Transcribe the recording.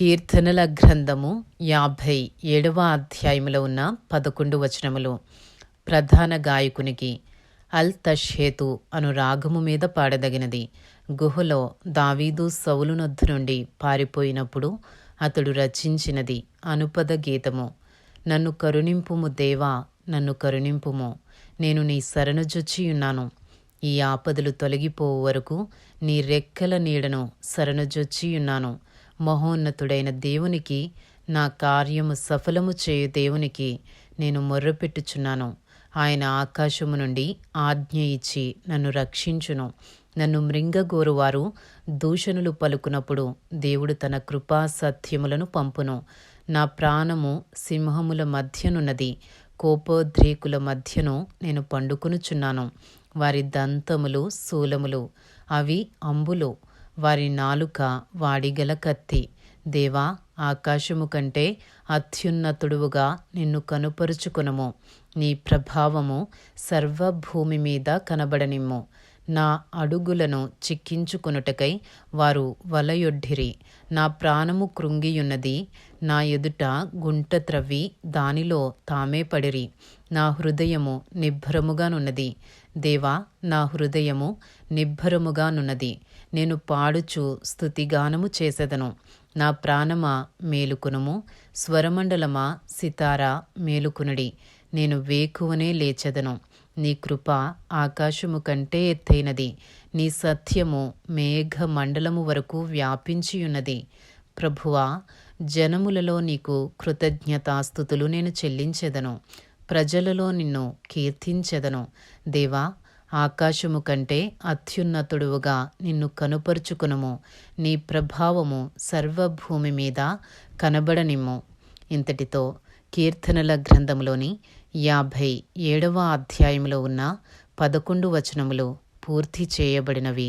కీర్తనల గ్రంథము యాభై ఏడవ అధ్యాయములో ఉన్న పదకొండు వచనములు. ప్రధాన గాయకునికి అల్ తషేతు అను రాగము మీద పాడదగినది. గుహలో దావీదు సౌలునొద్దు నుండి పారిపోయినప్పుడు అతడు రచించినది అనుపద గీతము. నన్ను కరుణింపుము దేవా నన్ను కరుణింపుము. నేను నీ శరణుజొచ్చియున్నాను ఈ ఆపదలు తొలగిపోవు వరకు నీ రెక్కల నీడను శరణుజొచ్చియున్నాను మహోన్నతుడైన దేవునికి నా కార్యము సఫలము చేయు దేవునికి నేను మొర్రపెట్టుచున్నాను. ఆయన ఆకాశము నుండి ఆజ్ఞ ఇచ్చి నన్ను రక్షించును. నన్ను మృంగగోరువారు దూషణులు పలుకునప్పుడు దేవుడు తన కృపా సత్యములను పంపును. నా ప్రాణము సింహముల మధ్యనున్నది కోపోద్రేకుల మధ్యను నేను పండుకొనుచున్నాను. వారి దంతములు శూలములు అవి అంబులు. వారి నాలుక వాడిగల కత్తి. దేవా ఆకాశము కంటే అత్యున్నతుడువుగా నిన్ను కనుపరుచుకునము. నీ ప్రభావము సర్వభూమి మీద కనబడనిమ్ము. నా అడుగులను చిక్కించుకొనుటకై వారు వలయొడ్డిరి. నా ప్రాణము కృంగియున్నది నా ఎదుట గుంట త్రవ్వి దానిలో తామే పడిరి. నా హృదయము నిబ్బరముగానున్నది. దేవా నా హృదయము నిబ్బరముగానున్నది. నేను పాడుచు స్థుతిగానము చేసెదను. నా ప్రాణమా మేలుకునుము. స్వరమండలమా సితారా మేలుకునుడి. నేను వేకువనే లేచెదను. నీ కృప ఆకాశము కంటే ఎత్తైనది. నీ సత్యము మేఘ మండలము వరకు వ్యాపించియున్నది. ప్రభువా జనములలో నీకు కృతజ్ఞతాస్థుతులు నేను చెల్లించెదను. ప్రజలలో నిన్ను కీర్తించెదను. దేవా ఆకాశము కంటే అత్యున్నతుడువుగా నిన్ను కనుపరుచుకునుము. నీ ప్రభావము సర్వభూమి మీద కనబడనిమ్ము. ఇంతటితో కీర్తనల గ్రంథంలోని యాభై ఏడవ అధ్యాయంలో ఉన్న పదకొండు వచనములు పూర్తి చేయబడినవి.